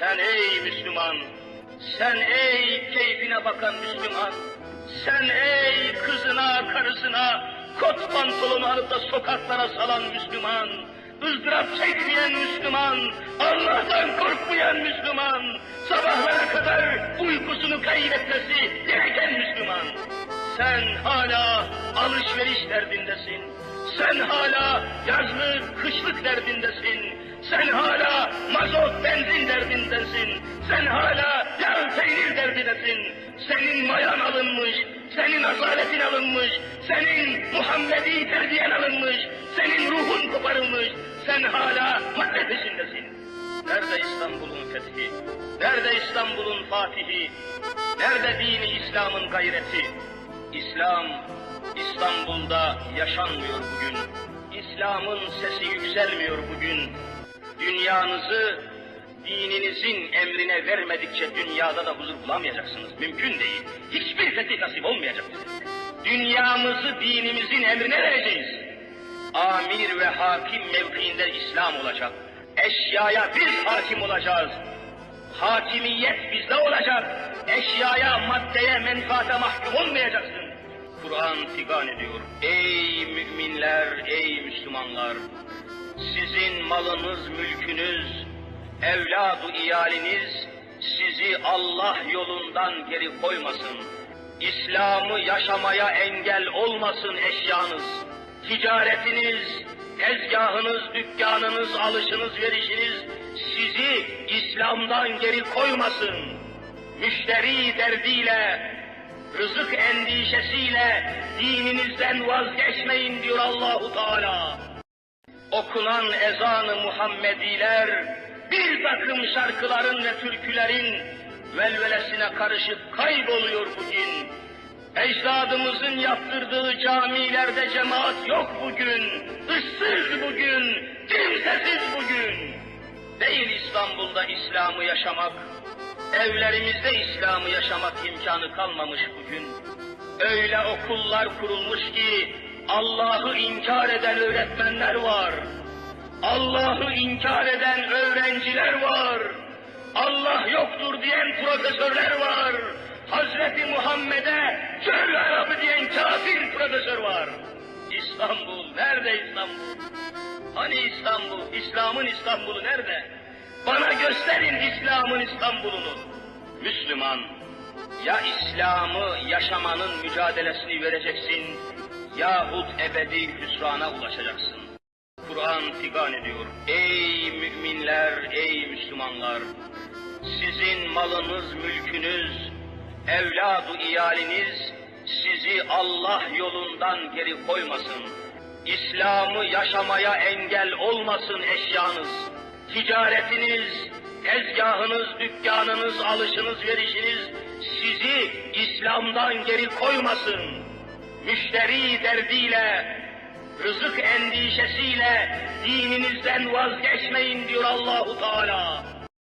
Sen ey Müslüman, sen ey keyfine bakan Müslüman, sen ey kızına, karısına kot pantolonu alıp da sokaklara salan Müslüman, ızdırap çekmeyen Müslüman, Allah'tan korkmayan Müslüman, sabahlara kadar uykusunu kaybetmesi gereken Müslüman. Sen hala alışveriş derdindesin. Sen hala yazlık, kışlık derdindesin. Sen hala mazot, benzin derdindesin. Sen hala yağ, peynir derdindesin. Senin mayan alınmış, senin azaletin alınmış, senin Muhammedi terbiyen alınmış, senin ruhun koparılmış. Sen hala madde peşindesin. Nerede İstanbul'un fethi? Nerede İstanbul'un fatihi? Nerede dini İslam'ın gayreti? İslam, İstanbul'da yaşanmıyor bugün. İslam'ın sesi yükselmiyor bugün. Dünyanızı dininizin emrine vermedikçe dünyada da huzur bulamayacaksınız. Mümkün değil. Hiçbir fetih nasip olmayacak. Dünyamızı dinimizin emrine vereceğiz. Amir ve hakim mevkiinde İslam olacak. Eşyaya biz hakim olacağız. Hakimiyet bizde olacak. Eşyaya, maddeye, menfaate mahkum olmayacaksın. Kur'an figan ediyor. Ey müminler, ey Müslümanlar! Sizin malınız, mülkünüz, evladı iyaliniz sizi Allah yolundan geri koymasın. İslam'ı yaşamaya engel olmasın eşyanız. Ticaretiniz, tezgahınız, dükkanınız, alışınız, verişiniz sizi İslam'dan geri koymasın. Müşteri derdiyle, rızık endişesiyle dininizden vazgeçmeyin diyor Allahu Teala. Okunan ezanı Muhammediler bir takım şarkıların ve türkülerin velvelesine karışıp kayboluyor bugün. Ecdadımızın yaptırdığı camilerde cemaat yok bugün, ıssız bugün, kimsesiz bugün. Değil İstanbul'da İslam'ı yaşamak, evlerimizde İslam'ı yaşamak imkanı kalmamış bugün. Öyle okullar kurulmuş ki Allah'ı inkar eden öğretmenler var. Allah'ı inkar eden öğrenciler var. Allah yoktur diyen profesörler var. Hazreti Muhammed'e çöl Arabı diyen kafir profesör var. İstanbul, nerede İstanbul? Hani İstanbul, İslam'ın İstanbul'u nerede? İslam'ın İstanbul'unu. Müslüman, ya İslam'ı yaşamanın mücadelesini vereceksin, yahut ebedi hüsrana ulaşacaksın. Kur'an figan ediyor. Ey müminler, ey Müslümanlar! Sizin malınız, mülkünüz, evladı iyaliniz sizi Allah yolundan geri koymasın. İslam'ı yaşamaya engel olmasın eşyanız. Ticaretiniz, tezgahınız, dükkanınız, alışınız, verişiniz sizi İslam'dan geri koymasın. Müşteri derdiyle, rızık endişesiyle dininizden vazgeçmeyin diyor Allahu Teala.